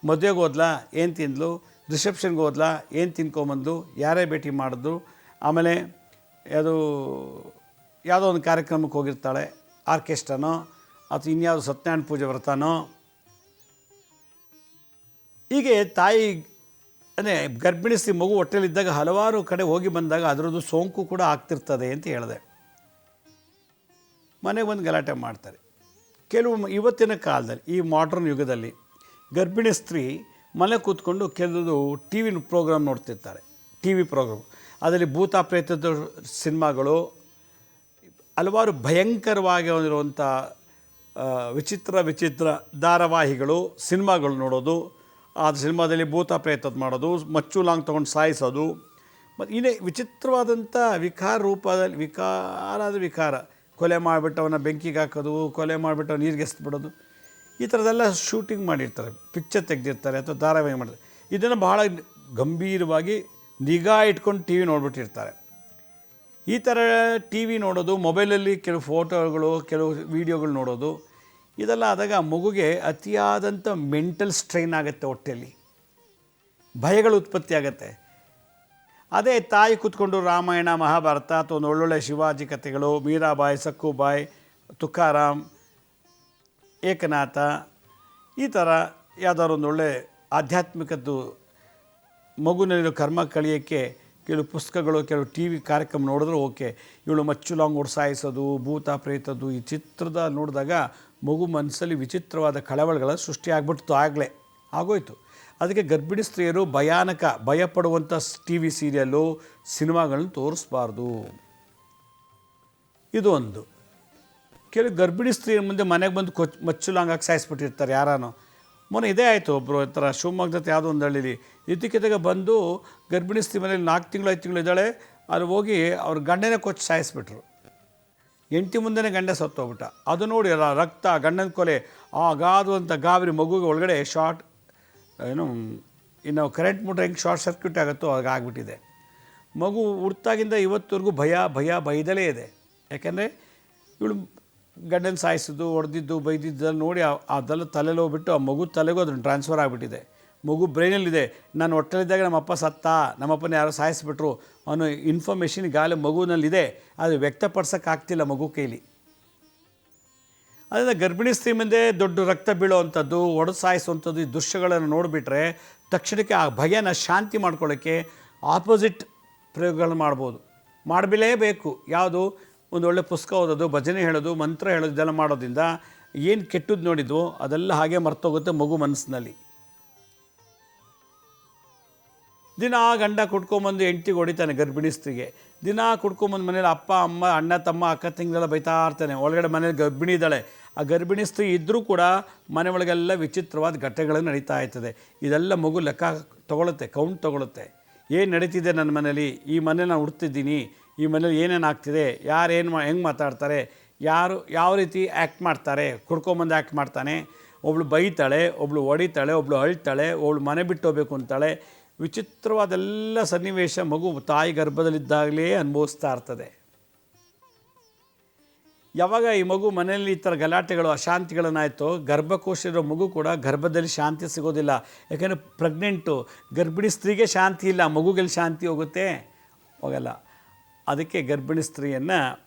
ಮದುವೆಗೆ ಹೋದ್ಲಾ? ಏನು ತಿಂದ್ಲು? ರಿಸೆಪ್ಷನ್ಗೆ ಹೋದ್ಲಾ? ಏನು ತಿನ್ಕೊಂಬಂದು ಯಾರೇ ಭೇಟಿ ಮಾಡಿದ್ರು? ಆಮೇಲೆ ಅದು ಯಾವುದೋ ಒಂದು ಕಾರ್ಯಕ್ರಮಕ್ಕೆ ಹೋಗಿರ್ತಾಳೆ ಆರ್ಕೆಸ್ಟ್ರಾನೋ ಅಥವಾ ಇನ್ಯಾವುದು ಸತ್ಯನಾರಾಯಣ ಪೂಜೆ ವ್ರತನೋ ಹೀಗೆ ತಾಯಿ ಅಂದರೆ ಗರ್ಭಿಣಿ ಸ್ತ್ರೀ ಮಗು ಹೊಟ್ಟೆಲಿದ್ದಾಗ ಹಲವಾರು ಕಡೆ ಹೋಗಿ ಬಂದಾಗ ಅದರದ್ದು ಸೋಂಕು ಕೂಡ ಆಗ್ತಿರ್ತದೆ ಅಂತ ಹೇಳಿದೆ. ಮನೆಗೆ ಬಂದು ಗಲಾಟೆ ಮಾಡ್ತಾರೆ. ಕೆಲವು ಇವತ್ತಿನ ಕಾಲದಲ್ಲಿ, ಈ ಮಾಡ್ರನ್ ಯುಗದಲ್ಲಿ ಗರ್ಭಿಣಿ ಸ್ತ್ರೀ ಮನೆ ಕೂತ್ಕೊಂಡು ಕೆಲವು ಟಿ ವಿ ಪ್ರೋಗ್ರಾಮ್ ನೋಡ್ತಿರ್ತಾರೆ. ಟಿ ವಿ ಪ್ರೋಗ್ರಾಮ್ ಅದರಲ್ಲಿ ಭೂತ ಪ್ರೇತದ ಸಿನಿಮಾಗಳು, ಹಲವಾರು ಭಯಂಕರವಾಗಿ ಇರುವಂಥ ವಿಚಿತ್ರ ವಿಚಿತ್ರ ಧಾರಾವಾಹಿಗಳು, ಸಿನಿಮಾಗಳು ನೋಡೋದು ಆ ಸಿನಿಮಾದಲ್ಲಿ ಭೂತ ಮಾಡೋದು, ಮಚ್ಚು ಲಾಂಗ್ ತೊಗೊಂಡು ಸಾಯಿಸೋದು. ಮತ್ತು ಇನ್ನೇ ವಿಚಿತ್ರವಾದಂಥ ವಿಕಾರ ರೂಪದಲ್ಲಿ, ವಿಕಾರಾದ ವಿಕಾರ. ಕೊಲೆ ಮಾಡಿಬಿಟ್ಟು ಅವನ ಬೆಂಕಿಗೆ ಹಾಕೋದು, ಕೊಲೆ ಮಾಡಿಬಿಟ್ಟು ಅವ್ನ ನೀರಿಗೆ ಎಸ್ಬಿಡೋದು ಈ ಥರದ್ದೆಲ್ಲ ಶೂಟಿಂಗ್ ಮಾಡಿರ್ತಾರೆ, ಪಿಕ್ಚರ್ ತೆಗೆದಿರ್ತಾರೆ ಅಥವಾ ಧಾರಾವಾಹಿ ಮಾಡ್ತಾರೆ ಇದನ್ನು ಬಹಳ ಗಂಭೀರವಾಗಿ ನಿಗಾ ಇಟ್ಕೊಂಡು ಟಿ ವಿ ನೋಡ್ಬಿಟ್ಟಿರ್ತಾರೆ. ಈ ಥರ ಟಿ ವಿ ನೋಡೋದು, ಮೊಬೈಲಲ್ಲಿ ಕೆಲವು ಫೋಟೋಗಳು, ಕೆಲವು ವೀಡಿಯೋಗಳು ನೋಡೋದು ಇದೆಲ್ಲ ಆದಾಗ ಮಗುಗೆ ಅತಿಯಾದಂಥ ಮೆಂಟಲ್ ಸ್ಟ್ರೈನ್ ಆಗುತ್ತೆ ಹೊಟ್ಟೆಯಲ್ಲಿ ಭಯಗಳು ಉತ್ಪತ್ತಿ ಆಗುತ್ತೆ. ಅದೇ ತಾಯಿ ಕೂತ್ಕೊಂಡು ರಾಮಾಯಣ, ಮಹಾಭಾರತ, ಅಥವಾ ಒಂದು ಒಳ್ಳೊಳ್ಳೆ ಶಿವಾಜಿ ಕಥೆಗಳು, ಮೀರಾಬಾಯಿ, ಸಕ್ಕುಬಾಯಿ, ತುಕಾರಾಮ್, ಏಕನಾಥ, ಈ ಥರ ಯಾವ್ದಾದ್ರು ಒಂದು ಆಧ್ಯಾತ್ಮಿಕದ್ದು ಮಗುನಲ್ಲಿರೋ ಕರ್ಮ ಕಳಿಯೋಕ್ಕೆ ಕೆಲವು ಪುಸ್ತಕಗಳು, ಕೆಲವು ಟಿ ವಿ ಕಾರ್ಯಕ್ರಮ ನೋಡಿದ್ರೆ ಓಕೆ. ಇವಳು ಮಚ್ಚು ಲಾಂಗ್ ಭೂತ ಪ್ರೇತದ್ದು ಈ ಚಿತ್ರದ ನೋಡಿದಾಗ ಮಗು ಮನಸ್ಸಲ್ಲಿ ವಿಚಿತ್ರವಾದ ಕಳವಳಗಳ ಸೃಷ್ಟಿಯಾಗ್ಬಿಡ್ತು ಆಗಲೇ, ಆಗೋಯ್ತು. ಅದಕ್ಕೆ ಗರ್ಭಿಣಿ ಸ್ತ್ರೀಯರು ಭಯಾನಕ, ಭಯಪಡುವಂಥ ಟಿ ವಿ ಸೀರಿಯಲ್ಲು, ಸಿನಿಮಾಗಳನ್ನ ತೋರಿಸ್ಬಾರ್ದು. ಇದು ಒಂದು. ಕೆಲವು ಗರ್ಭಿಣಿ ಸ್ತ್ರೀಯರ ಮುಂದೆ ಮನೆಗೆ ಬಂದು ಕೊಚ್ ಮಚ್ಚುಲಾಂಗಾಗಿ ಸಾಯಿಸ್ಬಿಟ್ಟಿರ್ತಾರೆ ಯಾರಾನೋ. ಮೊನ್ನೆ ಇದೇ ಆಯಿತು ಒಬ್ಬರು ಈ ಥರ ಶಿವಮೊಗ್ಗದ ಯಾವುದೋ ಒಂದು ಹಳ್ಳಿಲಿ. ಇದ್ದಕ್ಕಿದ್ದಾಗ ಬಂದು ಗರ್ಭಿಣಿ ಸ್ತ್ರೀ ಮನೇಲಿ ನಾಲ್ಕು ತಿಂಗಳು ಐದು ತಿಂಗಳು ಇದ್ದಾಳೆ, ಅಲ್ಲಿ ಹೋಗಿ ಅವ್ರ ಗಂಡನೇ ಕೊಚ್ಚಿ ಸಾಯಿಸ್ಬಿಟ್ರು. ಎಂಟಿ ಮುಂದೆನೇ ಗಂಡ ಸತ್ತೋಗ್ಬಿಟ್ಟ. ಅದು ನೋಡಿ ರಕ್ತ, ಗಂಡನ ಕೊಲೆ ಆ ಅಗಾಧವಂಥ ಗಾಬರಿ ಮಗುಗೆ ಒಳಗಡೆ ಶಾರ್ಟ್, ಏನು, ಇನ್ನು ಕರೆಂಟ್ ಮುಟ್ರೆ ಹೆಂಗೆ ಶಾರ್ಟ್ ಸರ್ಕ್ಯೂಟ್ ಆಗುತ್ತೋ ಆಗ ಆಗಿಬಿಟ್ಟಿದೆ. ಮಗು ಹುಡ್ತಾಗಿಂದ ಇವತ್ತವರೆಗೂ ಭಯ ಭಯ, ಭಯದಲ್ಲೇ ಇದೆ. ಯಾಕೆಂದರೆ ಇವಳು ಗಂಡನ ಸಾಯಿಸಿದ್ದು, ಹೊಡೆದಿದ್ದು, ಬೈದಿದ್ದು ನೋಡಿ ಅದೆಲ್ಲ ತಲೆಯಲ್ಲಿ ಹೋಗ್ಬಿಟ್ಟು ಆ ಮಗು ತಲೆಗೂ ಅದನ್ನು ಟ್ರಾನ್ಸ್ಫರ್ ಆಗಿಬಿಟ್ಟಿದೆ. ಮಗು ಬ್ರೈನಲ್ಲಿದೆ ನಾನು ಹೊಟ್ಟೆಲಿದ್ದಾಗ ನಮ್ಮಪ್ಪ ಸತ್ತ, ನಮ್ಮಪ್ಪನ ಯಾರೋ ಸಾಯಿಸ್ಬಿಟ್ರು ಅನ್ನೋ ಇನ್ಫಾರ್ಮೇಷನ್ ಗಾಲಿ ಮಗುವಿನಲ್ಲಿದೆ, ಅದು ವ್ಯಕ್ತಪಡಿಸೋಕ್ಕಾಗ್ತಿಲ್ಲ ಮಗು ಕೈಲಿ. ಅದರಿಂದ ಗರ್ಭಿಣಿ ಸ್ತ್ರೀ ಮುಂದೆ ದೊಡ್ಡ ರಕ್ತ ಬೀಳುವಂಥದ್ದು ಒಡೆದು ಸಾಯಿಸುವಂಥದ್ದು ಈ ದೃಶ್ಯಗಳನ್ನು ನೋಡಿಬಿಟ್ರೆ ತಕ್ಷಣಕ್ಕೆ ಆ ಭಯನ ಶಾಂತಿ ಮಾಡ್ಕೊಳ್ಳೋಕ್ಕೆ ಆಪೋಸಿಟ್ ಪ್ರಯೋಗಗಳನ್ನು ಮಾಡ್ಬೋದು. ಮಾಡ್ಬಿಲೇಬೇಕು ಯಾವುದು? ಒಂದು ಒಳ್ಳೆ ಪುಸ್ತಕ ಓದೋದು, ಭಜನೆ ಹೇಳೋದು, ಮಂತ್ರ ಹೇಳೋದು, ಇದೆಲ್ಲ ಮಾಡೋದ್ರಿಂದ ಏನು ಕೆಟ್ಟದ್ದು ನೋಡಿದ್ವು ಅದೆಲ್ಲ ಹಾಗೆ ಮರ್ತೋಗುತ್ತೆ ಮಗು ಮನಸ್ಸಿನಲ್ಲಿ. ದಿನ ಗಂಡ ಕುಟ್ಕೊಂಬಂದು ಹೆಂಡ್ತಿಗೆ ಹೊಡಿತಾನೆ ಗರ್ಭಿಣಿ ಸ್ತ್ರೀಗೆ. ದಿನ ಕುಟ್ಕೊಂಬಂದು ಮನೇಲಿ ಅಪ್ಪ, ಅಮ್ಮ, ಅಣ್ಣ, ತಮ್ಮ, ಅಕ್ಕ, ತಿಂಗಳೆಲ್ಲ ಬೈತಾ ಇರ್ತಾನೆ. ಒಳಗಡೆ ಮನೇಲಿ ಗರ್ಭಿಣಿ ಇದ್ದಾಳೆ. ಆ ಗರ್ಭಿಣಿ ಸ್ತ್ರೀ ಇದ್ದರೂ ಕೂಡ ಮನೆ ಒಳಗೆಲ್ಲ ವಿಚಿತ್ರವಾದ ಘಟನೆಗಳು ನಡೀತಾ ಇರ್ತದೆ. ಇದೆಲ್ಲ ಮಗು ಲೆಕ್ಕ ತೊಗೊಳುತ್ತೆ ಕೌಂಟ್ ತೊಗೊಳುತ್ತೆ. ಏನು ನಡೀತಿದೆ ನನ್ನ ಮನೇಲಿ? ಈ ಮನೆ ನಾನು ಹುಡ್ತಿದ್ದೀನಿ. ಈ ಮನೇಲಿ ಏನೇನು ಆಗ್ತಿದೆ? ಯಾರೇನು ಮಾ, ಹೆಂಗೆ ಮಾತಾಡ್ತಾರೆ? ಯಾರು, ಯಾವ ರೀತಿ ಆ್ಯಕ್ಟ್ ಮಾಡ್ತಾರೆ? ಕುಡ್ಕೊಂಬಂದು ಆ್ಯಕ್ಟ್ ಮಾಡ್ತಾನೆ. ಒಬ್ಳು ಬೈತಾಳೆ, ಒಬ್ಳು ಹೊಡಿತಾಳೆ, ಒಬ್ಳು ಅಳ್ತಾಳೆ, ಒಬ್ಳು ಮನೆ ಬಿಟ್ಟು ಹೋಗ್ಬೇಕು ಅಂತಾಳೆ. ವಿಚಿತ್ರವಾದೆಲ್ಲ ಸನ್ನಿವೇಶ ಮಗು ತಾಯಿ ಗರ್ಭದಲ್ಲಿದ್ದಾಗಲೇ ಅನುಭವಿಸ್ತಾ ಇರ್ತದೆ. ಯಾವಾಗ ಈ ಮಗು ಮನೆಯಲ್ಲಿ ಈ ಥರ ಗಲಾಟೆಗಳು, ಅಶಾಂತಿಗಳನ್ನಾಯಿತು ಗರ್ಭಕೋಶ ಇರೋ ಮಗು ಕೂಡ ಗರ್ಭದಲ್ಲಿ ಶಾಂತಿ ಸಿಗೋದಿಲ್ಲ. ಯಾಕೆಂದರೆ ಪ್ರೆಗ್ನೆಂಟು, ಗರ್ಭಿಣಿ ಸ್ತ್ರೀಗೆ ಶಾಂತಿ ಇಲ್ಲ, ಮಗುಗಲ್ಲಿ ಶಾಂತಿ ಹೋಗುತ್ತೆ. ಹೋಗಲ್ಲ. ಅದಕ್ಕೆ ಗರ್ಭಿಣಿ ಸ್ತ್ರೀಯನ್ನು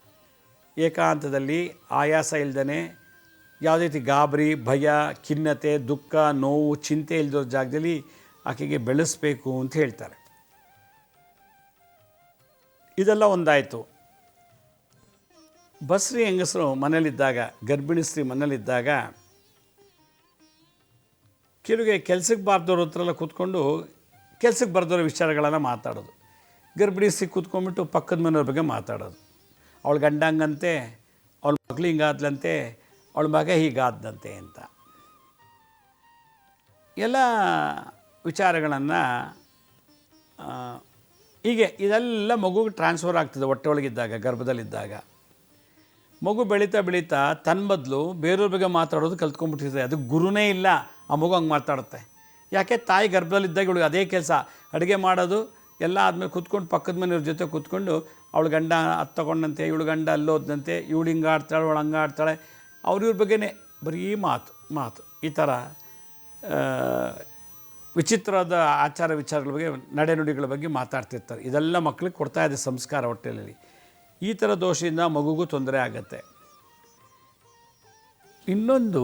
ಏಕಾಂತದಲ್ಲಿ ಆಯಾಸ ಇಲ್ದೇ ಯಾವುದೇ ರೀತಿ ಗಾಬರಿ, ಭಯ, ಖಿನ್ನತೆ, ದುಃಖ, ನೋವು, ಚಿಂತೆ ಇಲ್ದಿರೋ ಜಾಗದಲ್ಲಿ ಆಕೆಗೆ ಬೆಳೆಸಬೇಕು ಅಂತ ಹೇಳ್ತಾರೆ. ಇದೆಲ್ಲ ಒಂದಾಯಿತು. ಬಸ್ರಿ ಹೆಂಗಸರು ಮನೇಲಿದ್ದಾಗ, ಗರ್ಭಿಣಿ ಸ್ತ್ರೀ ಮನೇಲಿದ್ದಾಗ ಕೆಲವಿಗೆ ಕೆಲಸಕ್ಕೆ ಬಾರ್ದವ್ರ ಹತ್ರ ಎಲ್ಲ ಕೂತ್ಕೊಂಡು ಕೆಲಸಕ್ಕೆ ಬರ್ದವ್ರ ವಿಚಾರಗಳನ್ನು ಮಾತಾಡೋದು. ಗರ್ಭಿಣಿ ಸ್ತ್ರೀ ಕೂತ್ಕೊಂಡ್ಬಿಟ್ಟು ಪಕ್ಕದ ಮನೆಯವ್ರ ಬಗ್ಗೆ ಮಾತಾಡೋದು. ಅವಳು ಗಂಡ ಹಂಗಂತೆ, ಅವಳ ಮಗಳು ಹಿಂಗಾದ್ಲಂತೆ, ಅವಳ ಮಗ ಹೀಗಾದ್ಲಂತೆ ಅಂತ. ಎಲ್ಲ ವಿಚಾರಗಳನ್ನು ಹೀಗೆ ಇದೆಲ್ಲ ಮಗುಗೆ ಟ್ರಾನ್ಸ್ಫರ್ ಆಗ್ತದೆ ಹೊಟ್ಟೆ ಒಳಗಿದ್ದಾಗ ಗರ್ಭದಲ್ಲಿದ್ದಾಗ. ಮಗು ಬೆಳೀತಾ ಬೆಳೀತಾ ತನ್ನ ಬದಲು ಬೇರೆಯವ್ರ ಬಗ್ಗೆ ಮಾತಾಡೋದು ಕಲ್ತ್ಕೊಂಡ್ಬಿಟ್ಟಿರ್ತದೆ. ಅದು ಗುರುನೇ ಇಲ್ಲ. ಆ ಮಗು ಹಂಗೆ ಮಾತಾಡುತ್ತೆ. ಯಾಕೆ? ತಾಯಿ ಗರ್ಭದಲ್ಲಿದ್ದಾಗ ಇವಳಿಗೆ ಅದೇ ಕೆಲಸ. ಅಡುಗೆ ಮಾಡೋದು ಎಲ್ಲ ಆದಮೇಲೆ ಕೂತ್ಕೊಂಡು ಪಕ್ಕದ ಮನೆಯವ್ರ ಜೊತೆ ಕೂತ್ಕೊಂಡು ಅವಳು ಗಂಡ ಅದು ತಗೊಂಡಂತೆ, ಇವಳು ಗಂಡ ಅಲ್ಲೋದಂತೆ ಇವಳು ಹಿಂಗೆ ಆಡ್ತಾಳೆ, ಅವಳು ಹಂಗೆ ಆಡ್ತಾಳೆ. ಅವ್ರ ಇವ್ರ ಬಗ್ಗೆನೇ ಬರೀ ಮಾತು ಮಾತು. ಈ ಥರ ಆ, ವಿಚಿತ್ರವಾದ ಆಚಾರ ವಿಚಾರಗಳ ಬಗ್ಗೆ ನಡೆನುಡಿಗಳ ಬಗ್ಗೆ ಮಾತಾಡ್ತಿರ್ತಾರೆ. ಇದೆಲ್ಲ ಮಕ್ಕಳಿಗೆ ಕೊಡ್ತಾ ಇದೆ ಸಂಸ್ಕಾರ ಹೊಟ್ಟೆಯಲ್ಲಿ ಈ ಥರ ದೋಷದಿಂದ ಮಗುಗೂ ತೊಂದರೆ ಆಗತ್ತೆ. ಇನ್ನೊಂದು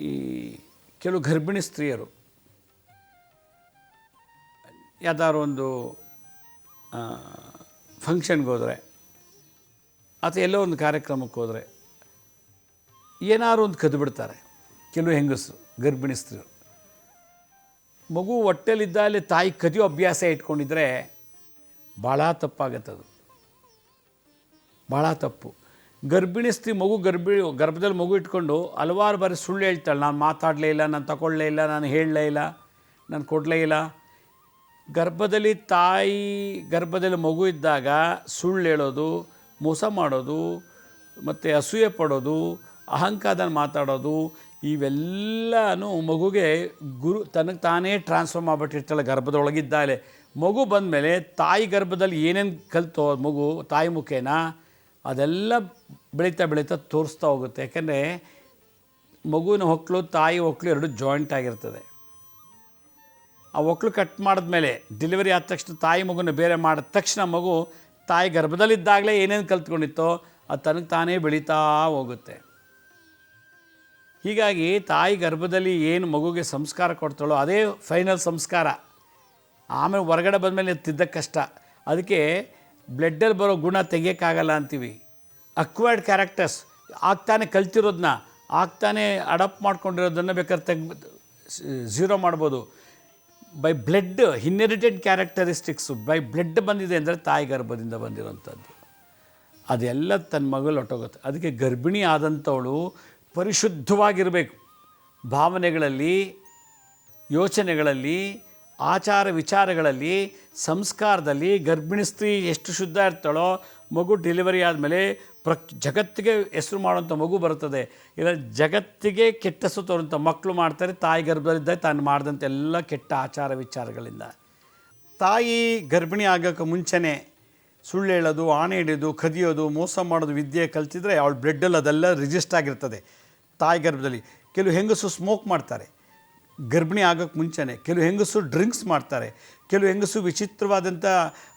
ಈ ಕೆಲವು ಗರ್ಭಿಣಿ ಸ್ತ್ರೀಯರು ಯಾವ್ದಾದ್ರು ಒಂದು ಫಂಕ್ಷನ್ಗೆ ಹೋದರೆ ಅಥವಾ ಎಲ್ಲೋ ಒಂದು ಕಾರ್ಯಕ್ರಮಕ್ಕೆ ಹೋದರೆ ಏನಾದ್ರು ಒಂದು ಕದ್ದು ಬಿಡ್ತಾರೆ ಕೆಲವು ಹೆಂಗಸರು ಗರ್ಭಿಣಿ ಸ್ತ್ರೀಯರು. ಮಗು ಹೊಟ್ಟೆಲಿದ್ದಾಗಲೇ ತಾಯಿ ಕದಿಯೋ ಅಭ್ಯಾಸ ಇಟ್ಕೊಂಡಿದ್ರೆ ಭಾಳ ತಪ್ಪಾಗತ್ತದು. ಭಾಳ ತಪ್ಪು. ಗರ್ಭಿಣಿ ಸ್ತ್ರೀ ಮಗು ಗರ್ಭಿ, ಗರ್ಭದಲ್ಲಿ ಮಗು ಇಟ್ಕೊಂಡು ಹಲವಾರು ಬಾರಿ ಸುಳ್ಳು ಹೇಳ್ತಾಳೆ, ನಾನು ಮಾತಾಡಲೇ ಇಲ್ಲ, ನಾನು ತಗೊಳ್ಳೇ ಇಲ್ಲ, ನಾನು ಹೇಳಲೇ ಇಲ್ಲ, ನಾನು ಕೊಡಲೇ ಇಲ್ಲ. ಗರ್ಭದಲ್ಲಿ ತಾಯಿ, ಗರ್ಭದಲ್ಲಿ ಮಗು ಇದ್ದಾಗ ಸುಳ್ಳು ಹೇಳೋದು, ಮೋಸ ಮಾಡೋದು, ಮತ್ತು ಅಸೂಯೆ ಪಡೋದು, ಅಹಂಕಾರದಲ್ಲಿ ಮಾತಾಡೋದು ಇವೆಲ್ಲನೂ ಮಗುಗೆ ಗುರು ತನಗೆ ತಾನೇ ಟ್ರಾನ್ಸ್ಫರ್ ಮಾಡಿಬಿಟ್ಟಿರ್ತಾಳೆ ಗರ್ಭದೊಳಗಿದ್ದಾಳೆ. ಮಗು ಬಂದಮೇಲೆ ತಾಯಿ ಗರ್ಭದಲ್ಲಿ ಏನೇನು ಕಲ್ತೋ ಮಗು, ತಾಯಿ ಮುಖೇನ ಅದೆಲ್ಲ ಬೆಳೀತಾ ಬೆಳೀತಾ ತೋರಿಸ್ತಾ ಹೋಗುತ್ತೆ. ಯಾಕೆಂದರೆ ಮಗುವಿನ ಹೊಕ್ಕಳು ತಾಯಿ ಹೊಕ್ಕಳು ಎರಡು ಜಾಯಿಂಟ್ ಆಗಿರ್ತದೆ. ಆ ಒಕ್ಳು ಕಟ್ ಮಾಡಿದ್ಮೇಲೆ ಡೆಲಿವರಿ ಆದ ತಕ್ಷಣ ತಾಯಿ ಮಗುನ ಬೇರೆ ಮಾಡಿದ ತಕ್ಷಣ ಮಗು ತಾಯಿ ಗರ್ಭದಲ್ಲಿದ್ದಾಗಲೇ ಏನೇನು ಕಲ್ತ್ಕೊಂಡಿತ್ತೋ ಅದು ತನಗೆ ತಾನೇ ಬೆಳೀತಾ ಹೋಗುತ್ತೆ. ಹೀಗಾಗಿ ತಾಯಿ ಗರ್ಭದಲ್ಲಿ ಏನು ಮಗುಗೆ ಸಂಸ್ಕಾರ ಕೊಡ್ತಾಳೋ ಅದೇ ಫೈನಲ್ ಸಂಸ್ಕಾರ. ಆಮೇಲೆ ಹೊರಗಡೆ ಬಂದಮೇಲೆ ತಿದ್ದ ಕಷ್ಟ. ಅದಕ್ಕೆ ಬ್ಲಡ್ಡಲ್ಲಿ ಬರೋ ಗುಣ ತೆಗಿಯೋಕ್ಕಾಗಲ್ಲ ಅಂತೀವಿ. ಅಕ್ವೈರ್ಡ್ ಕ್ಯಾರೆಕ್ಟರ್ಸ್ ಆಗ್ತಾನೆ ಕಲ್ತಿರೋದನ್ನ ಆಗ್ತಾನೆ ಅಡಾಪ್ಟ್ ಮಾಡ್ಕೊಂಡಿರೋದನ್ನು ಬೇಕಾದ್ರೆ ತೆಗ್ ಝೀರೋ ಮಾಡ್ಬೋದು. By blood inherited characteristics by blood ಬಂದಿದೆ ಅಂದರೆ ತಾಯಿ ಗರ್ಭದಿಂದ ಬಂದಿರೋಂಥದ್ದು. ಅದೆಲ್ಲ ತನ್ನ ಮಗಳು ಹೊಟ್ಟೋಗುತ್ತೆ ಅದಕ್ಕೆ ಗರ್ಭಿಣಿ ಆದಂಥವಳು ಪರಿಶುದ್ಧವಾಗಿರಬೇಕು. ಭಾವನೆಗಳಲ್ಲಿ, ಯೋಚನೆಗಳಲ್ಲಿ, ಆಚಾರ ವಿಚಾರಗಳಲ್ಲಿ, ಸಂಸ್ಕಾರದಲ್ಲಿ ಗರ್ಭಿಣಿ ಸ್ತ್ರೀ ಎಷ್ಟು ಶುದ್ಧ ಇರ್ತಾಳೋ, ಮಗು ಡೆಲಿವರಿ ಆದಮೇಲೆ ಪ್ರ ಜಗತ್ತಿಗೆ ಹೆಸರು ಮಾಡುವಂಥ ಮಗು ಬರುತ್ತದೆ. ಇಲ್ಲ, ಜಗತ್ತಿಗೆ ಕೆಟ್ಟಸು ತೋರುವಂಥ ಮಕ್ಕಳು ಮಾಡ್ತಾರೆ, ತಾಯಿ ಗರ್ಭದಲ್ಲಿದ್ದ ತಾನು ಮಾಡಿದಂಥ ಎಲ್ಲ ಕೆಟ್ಟ ಆಚಾರ ವಿಚಾರಗಳಿಂದ. ತಾಯಿ ಗರ್ಭಿಣಿ ಆಗೋಕ್ಕೆ ಮುಂಚೆನೆ ಸುಳ್ಳು ಹೇಳೋದು, ಆಣೆ ಹಿಡಿಯೋದು, ಕದಿಯೋದು, ಮೋಸ ಮಾಡೋದು ವಿದ್ಯೆ ಕಲ್ತಿದ್ರೆ ಅವಳ ಬ್ಲಡ್ಡಲ್ಲಿ ಅದೆಲ್ಲ ರಿಜಿಸ್ಟ್ ಆಗಿರ್ತದೆ. ತಾಯಿ ಗರ್ಭದಲ್ಲಿ. ಕೆಲವು ಹೆಂಗಸು ಸ್ಮೋಕ್ ಮಾಡ್ತಾರೆ. ಗರ್ಭಿಣಿ ಆಗೋಕ್ಕೆ ಮುಂಚೆನೇ ಕೆಲವು ಹೆಂಗಸು ಡ್ರಿಂಕ್ಸ್ ಮಾಡ್ತಾರೆ. ಕೆಲವು ಹೆಂಗಸು ವಿಚಿತ್ರವಾದಂಥ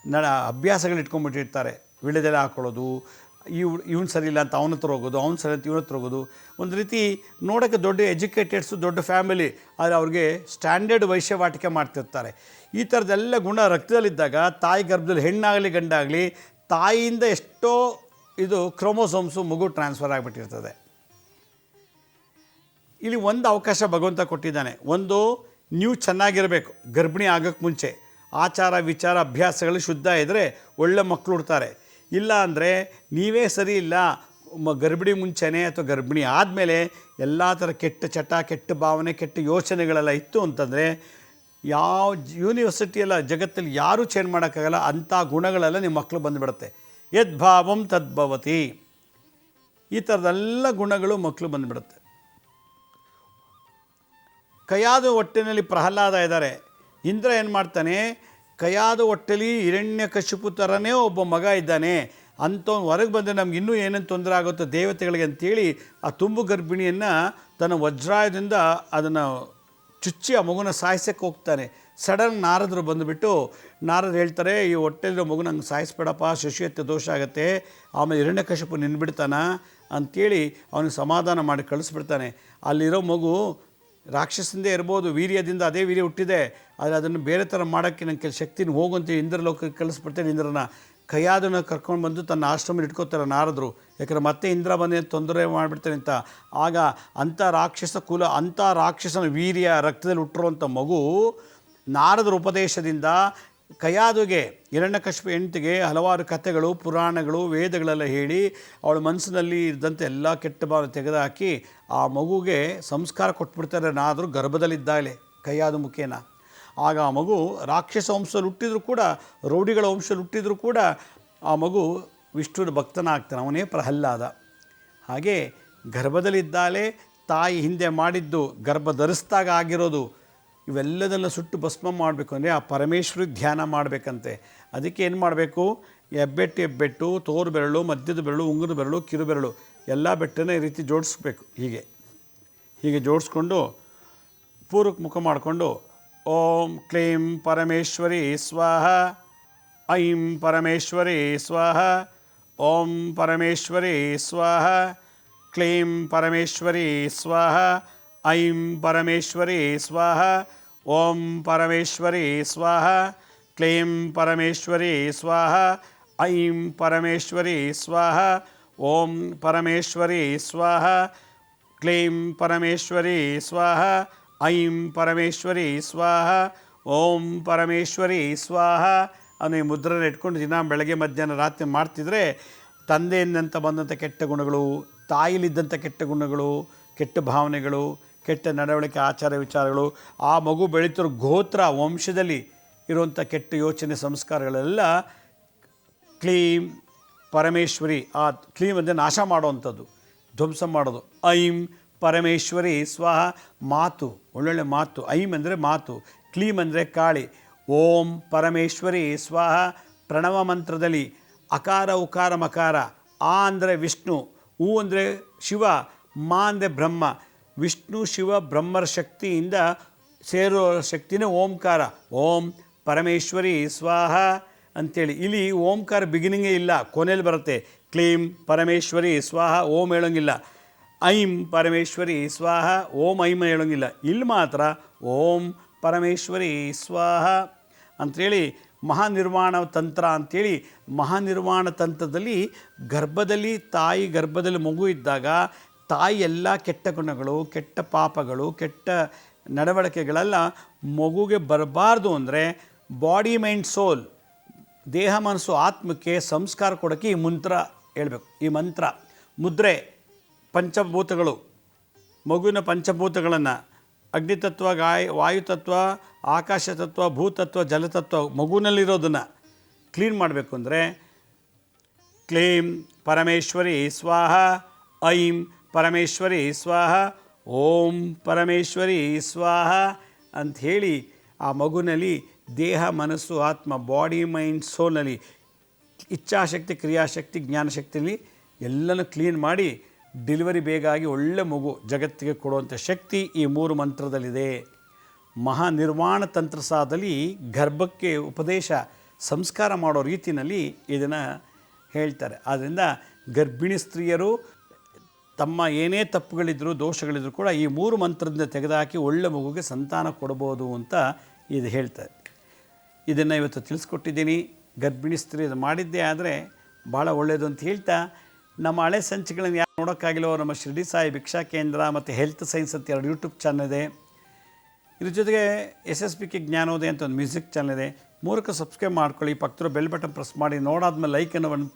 ನ ಅಭ್ಯಾಸಗಳು ಇಟ್ಕೊಂಡ್ಬಿಟ್ಟಿರ್ತಾರೆ. ವಿಳೆದೆಲೆ ಹಾಕೊಳ್ಳೋದು, ಇವ್, ಇವ್ನು ಸರಿ ಇಲ್ಲ ಅಂತ ಅವನ ಹತ್ರ ಹೋಗೋದು, ಅವ್ನು ಸರಿ ಅಂತ ಇವನ ಹೋಗೋದು. ಒಂದು ರೀತಿ ನೋಡೋಕ್ಕೆ ದೊಡ್ಡ ಎಜುಕೇಟೆಡ್ಸು ದೊಡ್ಡ ಫ್ಯಾಮಿಲಿ ಆದರೆ ಅವ್ರಿಗೆ ಸ್ಟ್ಯಾಂಡರ್ಡ್ ವೈಶ್ಯವಾಟಿಕೆ ಮಾಡ್ತಿರ್ತಾರೆ. ಈ ಥರದ್ದೆಲ್ಲ ಗುಣ ರಕ್ತದಲ್ಲಿದ್ದಾಗ ತಾಯಿ ಗರ್ಭದಲ್ಲಿ ಹೆಣ್ಣಾಗಲಿ, ಗಂಡಾಗಲಿ ತಾಯಿಯಿಂದ ಎಷ್ಟೋ ಇದು ಕ್ರೋಮೋಸೋಮ್ಸು ಮಗು ಟ್ರಾನ್ಸ್ಫರ್ ಆಗಿಬಿಟ್ಟಿರ್ತದೆ. ಇಲ್ಲಿ ಒಂದು ಅವಕಾಶ ಭಗವಂತ ಕೊಟ್ಟಿದ್ದಾನೆ. ಒಂದು ನೀವು ಚೆನ್ನಾಗಿರಬೇಕು. ಗರ್ಭಿಣಿ ಆಗೋಕ್ಕೆ ಮುಂಚೆ. ಆಚಾರ, ವಿಚಾರ, ಅಭ್ಯಾಸಗಳು ಶುದ್ಧ ಇದ್ದರೆ ಒಳ್ಳೆ ಮಕ್ಕಳು ಹುಡ್ತಾರೆ. ಇಲ್ಲ ಅಂದರೆ ನೀವೇ ಸರಿ ಇಲ್ಲ. ಗರ್ಭಿಣಿ ಮುಂಚೆನೇ ಅಥವಾ ಗರ್ಭಿಣಿ ಆದಮೇಲೆ ಎಲ್ಲ ಥರ ಕೆಟ್ಟ ಚಟ, ಕೆಟ್ಟ ಭಾವನೆ, ಕೆಟ್ಟ ಯೋಚನೆಗಳೆಲ್ಲ ಇತ್ತು ಅಂತಂದರೆ ಯಾವ ಯೂನಿವರ್ಸಿಟಿ ಎಲ್ಲ, ಜಗತ್ತಲ್ಲಿ ಯಾರೂ ಚೇಂಜ್ ಮಾಡೋಕ್ಕಾಗಲ್ಲ. ಅಂಥ ಗುಣಗಳೆಲ್ಲ ನಿಮ್ಮ ಮಕ್ಕಳು ಬಂದುಬಿಡುತ್ತೆ. ಯದ್ಭಾವಂ ತದ್ಭವತಿ. ಈ ಥರದೆಲ್ಲ ಗುಣಗಳು ಮಕ್ಕಳು ಬಂದುಬಿಡುತ್ತೆ. ಕಯಾದ ಹೊಟ್ಟೆನಲ್ಲಿ ಪ್ರಹ್ಲಾದ ಇದ್ದಾರೆ ಇಂದ್ರ ಏನು ಮಾಡ್ತಾನೆ, ಕೈಯಾದ ಹೊಟ್ಟೆಲಿ ಹಿರಣ್ಯ ಕಶಿಪು ಥರನೇ ಒಬ್ಬ ಮಗ ಇದ್ದಾನೆ. ಅಂಥವ್ನು ಹೊರಗೆ ಬಂದರೆ ನಮ್ಗೆ ಇನ್ನೂ ಏನೇನು ತೊಂದರೆ ಆಗುತ್ತೋ ದೇವತೆಗಳಿಗೆ ಅಂತೇಳಿ ಆ ತುಂಬು ಗರ್ಭಿಣಿಯನ್ನು ತನ್ನ ವಜ್ರಾಯದಿಂದ ಅದನ್ನು ಚುಚ್ಚಿ ಆ ಮಗುನ ಸಾಯಿಸೋಕ್ಕೆ ಹೋಗ್ತಾನೆ. ಸಡನ್ ನಾರದರು ಬಂದುಬಿಟ್ಟು ನಾರದ್ರು ಹೇಳ್ತಾರೆ, ಈ ಹೊಟ್ಟೆಲಿರೋ ಮಗು ನಂಗೆ ಸಾಯಿಸ್ಬೇಡಪ್ಪ, ಶಿಶುಯತ್ತೆ ದೋಷ ಆಗುತ್ತೆ, ಆಮೇಲೆ ಹಿರಣ್ಯಕಶಿಪು ನಿನ್ಬಿಡ್ತಾನ ಅಂತೇಳಿ ಅವನಿಗೆ ಸಮಾಧಾನ ಮಾಡಿ ಕಳಿಸ್ಬಿಡ್ತಾನೆ. ಅಲ್ಲಿರೋ ಮಗು ರಾಕ್ಷಸಂದೇ ಇರ್ಬೋದು, ವೀರ್ಯದಿಂದ ಅದೇ ವೀರ್ಯ ಹುಟ್ಟಿದೆ, ಆದರೆ ಅದನ್ನು ಬೇರೆ ಥರ ಮಾಡೋಕ್ಕೆ ನನಗೆ ಕೆಲ ಶಕ್ತಿನ ಹೋಗುವಂತೆ ಇಂದ್ರಲೋಕಕ್ಕೆ ಕಳಿಸ್ಬಿಡ್ತೇನೆ ಇಂದ್ರನ. ಕೈಯಾದನ್ನು ಕರ್ಕೊಂಡು ಬಂದು ತನ್ನ ಆಶ್ರಮ ಇಟ್ಕೋತಾರೆ ನಾರದರು. ಯಾಕಂದರೆ ಮತ್ತೆ ಇಂದ್ರ ಬಂದೆ ತೊಂದರೆ ಮಾಡಿಬಿಡ್ತಾನೆ ಅಂತ. ಆಗ ಅಂಥ ರಾಕ್ಷಸ ಕುಲ, ಅಂಥ ರಾಕ್ಷಸನ ವೀರ್ಯ ರಕ್ತದಲ್ಲಿ ಹುಟ್ಟಿರುವಂಥ ಮಗು ನಾರದರ ಉಪದೇಶದಿಂದ ಕಯಾದುಗೆ ಹಿರಣ್ಯಕಶ್ಯಪ ಹೆಂಡತಿಗೆ ಹಲವಾರು ಕಥೆಗಳು, ಪುರಾಣಗಳು, ವೇದಗಳೆಲ್ಲ ಹೇಳಿ ಅವಳ ಮನಸ್ಸಿನಲ್ಲಿ ಇದ್ದಂಥ ಎಲ್ಲ ಕೆಟ್ಟ ಭಾವ ತೆಗೆದುಹಾಕಿ ಆ ಮಗುಗೆ ಸಂಸ್ಕಾರ ಕೊಟ್ಬಿಡ್ತಾರೆ ನಾದರೂ ಗರ್ಭದಲ್ಲಿದ್ದಾಳೆ ಕೈಯಾದು ಮುಖೇನ. ಆಗ ಆ ಮಗು ರಾಕ್ಷಸ ವಂಶದಲ್ಲಿ ಹುಟ್ಟಿದ್ರು ಕೂಡ, ರೌಡಿಗಳ ವಂಶದಲ್ಲಿ ಹುಟ್ಟಿದ್ರು ಕೂಡ ಆ ಮಗು ವಿಷ್ಣುವಿನ ಭಕ್ತನಾಗ್ತಾನೆ, ಅವನೇ ಪ್ರಹ್ಲಾದ. ಹಾಗೆ ಗರ್ಭದಲ್ಲಿದ್ದಾಳೆ, ತಾಯಿ ಹಿಂದೆ ಮಾಡಿದ್ದು ಗರ್ಭ ಧರಿಸಿದಾಗ ಆಗಿರೋದು ಇವೆಲ್ಲದನ್ನ ಸುಟ್ಟು ಭಸ್ಮ ಮಾಡಬೇಕು ಅಂದರೆ ಆ ಪರಮೇಶ್ವರಿ ಧ್ಯಾನ ಮಾಡಬೇಕಂತೆ. ಅದಕ್ಕೆ ಏನು ಮಾಡಬೇಕು? ಹೆಬ್ಬೆಟ್ಟು ಹೆಬ್ಬೆಟ್ಟು, ತೋರು ಬೆರಳು, ಮಧ್ಯದ ಬೆರಳು ಉಂಗುರ ಬೆರಳು, ಕಿರು ಬೆರಳು ಎಲ್ಲ ಬೆಟ್ಟನ ಈ ರೀತಿ ಜೋಡಿಸ್ಬೇಕು ಹೀಗೆ. ಹೀಗೆ ಜೋಡಿಸ್ಕೊಂಡು ಪೂರ್ವಕ್ಕೆ ಮುಖ ಮಾಡಿಕೊಂಡು ಓಂ ಕ್ಲೀಂ ಪರಮೇಶ್ವರಿ ಸ್ವಾಹ, ಐಂ ಪರಮೇಶ್ವರಿ ಸ್ವಾಹ, ಓಂ ಪರಮೇಶ್ವರಿ ಸ್ವಾಹ, ಕ್ಲೀಂ ಪರಮೇಶ್ವರಿ ಸ್ವಾಹ, ಐಂ ಪರಮೇಶ್ವರಿ ಸ್ವಾಹ ಓಂ ಪರಮೇಶ್ವರಿ ಸ್ವಾಹ, ಕ್ಲೀಂ ಪರಮೇಶ್ವರಿ ಸ್ವಾಹ, ಐಂ ಪರಮೇಶ್ವರಿ ಸ್ವಾಹ, ಓಂ ಪರಮೇಶ್ವರಿ ಸ್ವಾಹ, ಕ್ಲೀಂ ಪರಮೇಶ್ವರಿ ಸ್ವಾಹ, ಐಂ ಪರಮೇಶ್ವರಿ ಸ್ವಾಹ, ಓಂ ಪರಮೇಶ್ವರಿ ಸ್ವಾಹ. ಅನ್ನೋ ಈ ಮುದ್ರನ ಇಟ್ಕೊಂಡು ದಿನ ಬೆಳಗ್ಗೆ ಮಧ್ಯಾಹ್ನ ರಾತ್ರಿ ಮಾಡ್ತಿದ್ರೆ ತಂದೆಯಿಂದಂತ ಬಂದಂಥ ಕೆಟ್ಟ ಗುಣಗಳು, ತಾಯಿಲಿದ್ದಂಥ ಕೆಟ್ಟ ಗುಣಗಳು, ಕೆಟ್ಟ ಭಾವನೆಗಳು ಕೆಟ್ಟ ನಡವಳಿಕೆ ಆಚಾರ ವಿಚಾರಗಳು, ಆ ಮಗು ಬೆಳೀತಿರೋ ಗೋತ್ರ, ವಂಶದಲ್ಲಿ ಇರುವಂಥ ಕೆಟ್ಟ ಯೋಚನೆ ಸಂಸ್ಕಾರಗಳೆಲ್ಲ ಕ್ಲೀಂ, ಪರಮೇಶ್ವರಿ, ಆ ಕ್ಲೀಮ್ ಅಂದರೆ ನಾಶ ಮಾಡುವಂಥದ್ದು, ಧ್ವಂಸ ಮಾಡೋದು. ಐಂ, ಪರಮೇಶ್ವರಿ, ಸ್ವಹ, ಮಾತು, ಒಳ್ಳೊಳ್ಳೆ ಮಾತು. ಐಂ ಅಂದರೆ ಮಾತು ಕ್ಲೀಮ್ ಅಂದರೆ ಕಾಳಿ. ಓಂ, ಪರಮೇಶ್ವರಿ, ಸ್ವಹ, ಪ್ರಣವ ಮಂತ್ರದಲ್ಲಿ ಅಕಾರ, ಉಕಾರ, ಮಕಾರ. ಆ ಅಂದರೆ ವಿಷ್ಣು ಹೂ ಅಂದರೆ ಶಿವ, ಮಾ ಅಂದರೆ ಬ್ರಹ್ಮ. ವಿಷ್ಣು ಶಿವ ಬ್ರಹ್ಮರ ಶಕ್ತಿಯಿಂದ ಸೇರೋ ಶಕ್ತಿನೇ ಓಂಕಾರ. ಓಂ ಪರಮೇಶ್ವರಿ ಸ್ವಾಹ ಅಂಥೇಳಿ ಇಲ್ಲಿ ಓಂಕಾರ ಬಿಗಿನಿಂಗೇ ಇಲ್ಲ ಕೊನೆಯಲ್ಲಿ ಬರುತ್ತೆ. ಕ್ಲೀಂ ಪರಮೇಶ್ವರಿ ಸ್ವಾಹ, ಓಂ ಹೇಳೋಂಗಿಲ್ಲ. ಐಂ ಪರಮೇಶ್ವರಿ ಸ್ವಾಹ, ಓಂ ಐಂ ಹೇಳೋಂಗಿಲ್ಲ. ಇಲ್ಲಿ ಮಾತ್ರ ಓಂ ಪರಮೇಶ್ವರಿ ಸ್ವಾಹ ಅಂಥೇಳಿ ಮಹಾನಿರ್ವಾಣ ತಂತ್ರ ಅಂಥೇಳಿ ಮಹಾನಿರ್ವಾಣ ತಂತ್ರದಲ್ಲಿ ಗರ್ಭದಲ್ಲಿ ತಾಯಿ ಗರ್ಭದಲ್ಲಿ ಮಗು ಇದ್ದಾಗ ತಾಯಿ ಎಲ್ಲ ಕೆಟ್ಟ ಗುಣಗಳು, ಕೆಟ್ಟ ಪಾಪಗಳು, ಕೆಟ್ಟ ನಡವಳಿಕೆಗಳೆಲ್ಲ ಮಗುಗೆ ಬರಬಾರ್ದು ಅಂದರೆ ಬಾಡಿ ಮೈಂಡ್ ಸೋಲ್ ದೇಹ, ಮನಸ್ಸು, ಆತ್ಮಕ್ಕೆ ಸಂಸ್ಕಾರ ಕೊಡೋಕ್ಕೆ ಈ ಮಂತ್ರ ಹೇಳಬೇಕು. ಈ ಮಂತ್ರ, ಮುದ್ರೆ, ಪಂಚಭೂತಗಳು. ಮಗುವಿನ ಪಂಚಭೂತಗಳನ್ನು ಅಗ್ನಿತತ್ವ ಗಾಯ ವಾಯುತತ್ವ ಆಕಾಶ ತತ್ವ ಭೂತತ್ವ ಜಲತತ್ವ ಮಗುವಿನಲ್ಲಿರೋದನ್ನು ಕ್ಲೀನ್ ಮಾಡಬೇಕು ಅಂದರೆ ಕ್ಲೀಂ ಪರಮೇಶ್ವರಿ, ಸ್ವಾಹ, ಐಂ ಪರಮೇಶ್ವರಿ ಸ್ವಾಹ, ಓಂ ಪರಮೇಶ್ವರಿ ಸ್ವಾಹ ಅಂಥೇಳಿ ಆ ಮಗುನಲ್ಲಿ ದೇಹ, ಮನಸ್ಸು, ಆತ್ಮ, ಬಾಡಿ, ಮೈಂಡ್, ಸೋಲ್ನಲ್ಲಿ ಇಚ್ಛಾಶಕ್ತಿ, ಕ್ರಿಯಾಶಕ್ತಿ, ಜ್ಞಾನಶಕ್ತಿಯಲ್ಲಿ ಎಲ್ಲನೂ ಕ್ಲೀನ್ ಮಾಡಿ ಡೆಲಿವರಿ ಬೇಗ ಆಗಿ ಒಳ್ಳೆ ಮಗು ಜಗತ್ತಿಗೆ ಕೊಡುವಂಥ ಶಕ್ತಿ ಈ ಮೂರು ಮಂತ್ರದಲ್ಲಿದೆ. ಮಹಾ ನಿರ್ವಾಣ ತಂತ್ರಸಾದಲ್ಲಿ ಗರ್ಭಕ್ಕೆ ಉಪದೇಶ, ಸಂಸ್ಕಾರ ಮಾಡೋ ರೀತಿಯಲ್ಲಿ ಇದನ್ನು ಹೇಳ್ತಾರೆ. ಆದ್ದರಿಂದ ಗರ್ಭಿಣಿ ಸ್ತ್ರೀಯರು ತಮ್ಮ ಏನೇ ತಪ್ಪುಗಳಿದ್ದರೂ ದೋಷಗಳಿದ್ರು ಕೂಡ ಈ ಮೂರು ಮಂತ್ರದಿಂದ ತೆಗೆದುಹಾಕಿ ಒಳ್ಳೆ ಮಗುಗೆ ಸಂತಾನ ಕೊಡ್ಬೋದು ಅಂತ ಇದು ಹೇಳ್ತಾರೆ. ಇದನ್ನು ಇವತ್ತು ತಿಳಿಸ್ಕೊಟ್ಟಿದ್ದೀನಿ. ಗರ್ಭಿಣಿ ಸ್ತ್ರೀ ಇದು ಮಾಡಿದ್ದೇ ಆದರೆ ಭಾಳ ಒಳ್ಳೆಯದು ಅಂತ ಹೇಳ್ತಾ, ನಮ್ಮ ಹಳೆ ಸಂಚಿಕೆಗಳನ್ನು ಯಾರು ನೋಡೋಕ್ಕಾಗಿಲ್ಲೋ ನಮ್ಮ ಶಿರ್ಡಿ ಸಾಯಿ ಭಿಕ್ಷಾ ಕೇಂದ್ರ ಮತ್ತು ಹೆಲ್ತ್ ಸೈನ್ಸ್ ಅಂತ ಎರಡು ಯೂಟ್ಯೂಬ್ ಚಾನಲ್ ಇದೆ. ಇದ್ರ ಜೊತೆಗೆ ಎಸ್ ಎಸ್ ಬಿ ಕೆ ಜ್ಞಾನೋದಯ ಅಂತ ಒಂದು ಮ್ಯೂಸಿಕ್ ಚಾನಲ್ ಇದೆ. ಮೂರಕ್ಕೆ ಸಬ್ಸ್ಕ್ರೈಬ್ ಮಾಡ್ಕೊಳ್ಳಿ ಪಕ್ಕದ ಬೆಲ್ ಬಟನ್ ಪ್ರೆಸ್ ಮಾಡಿ, ನೋಡಾದ್ಮೇಲೆ ಲೈಕ್ ಅನ್ನೋ ಒಂದು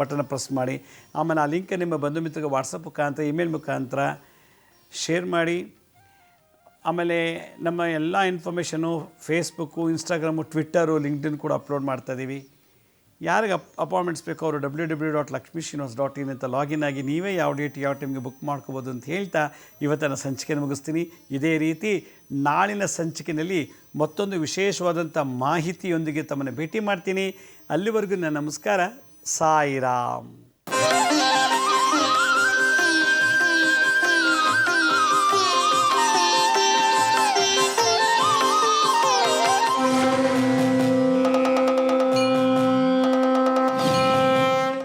ಬಟನ್ ಪ್ರೆಸ್ ಮಾಡಿ. ಆಮೇಲೆ ಆ ಲಿಂಕ್ ನಿಮ್ಮ ಬಂಧು ಮಿತ್ರರಿಗೆ ವಾಟ್ಸಪ್ ಮುಖಾಂತರ, ಇಮೇಲ್ ಮುಖಾಂತರ ಶೇರ್ ಮಾಡಿ. ಆಮೇಲೆ ನಮ್ಮ ಎಲ್ಲ information Facebook, Instagram, Twitter LinkedIn ಕೂಡ ಅಪ್ಲೋಡ್ ಮಾಡ್ತಾ ಇದ್ದೀವಿ ಯಾರಿಗೆ ಅಪ್ ಅಪಾಯಿಂಟ್ಮೆಂಟ್ಸ್ ಬೇಕು ಅವರು W W dot Lakshmi Srinivas dot in ಅಂತ ಲಾಗಿನ್ ಆಗಿ ನೀವೇ ಯಾವ ಡೇಟ್, ಯಾವ ಟೈಮ್ಗೆ ಬುಕ್ ಮಾಡ್ಕೋಬೋದು ಅಂತ ಹೇಳ್ತಾ ಇವತ್ತಿನ ಸಂಚಿಕೆಯನ್ನು ಮುಗಿಸ್ತೀನಿ. ಇದೇ ರೀತಿ ನಾಳಿನ ಸಂಚಿಕೆಯಲ್ಲಿ ಮತ್ತೊಂದು ವಿಶೇಷವಾದಂಥ ಮಾಹಿತಿಯೊಂದಿಗೆ ತಮ್ಮನ್ನು ಭೇಟಿ ಮಾಡ್ತೀನಿ. ಅಲ್ಲಿವರೆಗೂ ನನ್ನ ನಮಸ್ಕಾರ. ಸಾಯಿರಾಮ್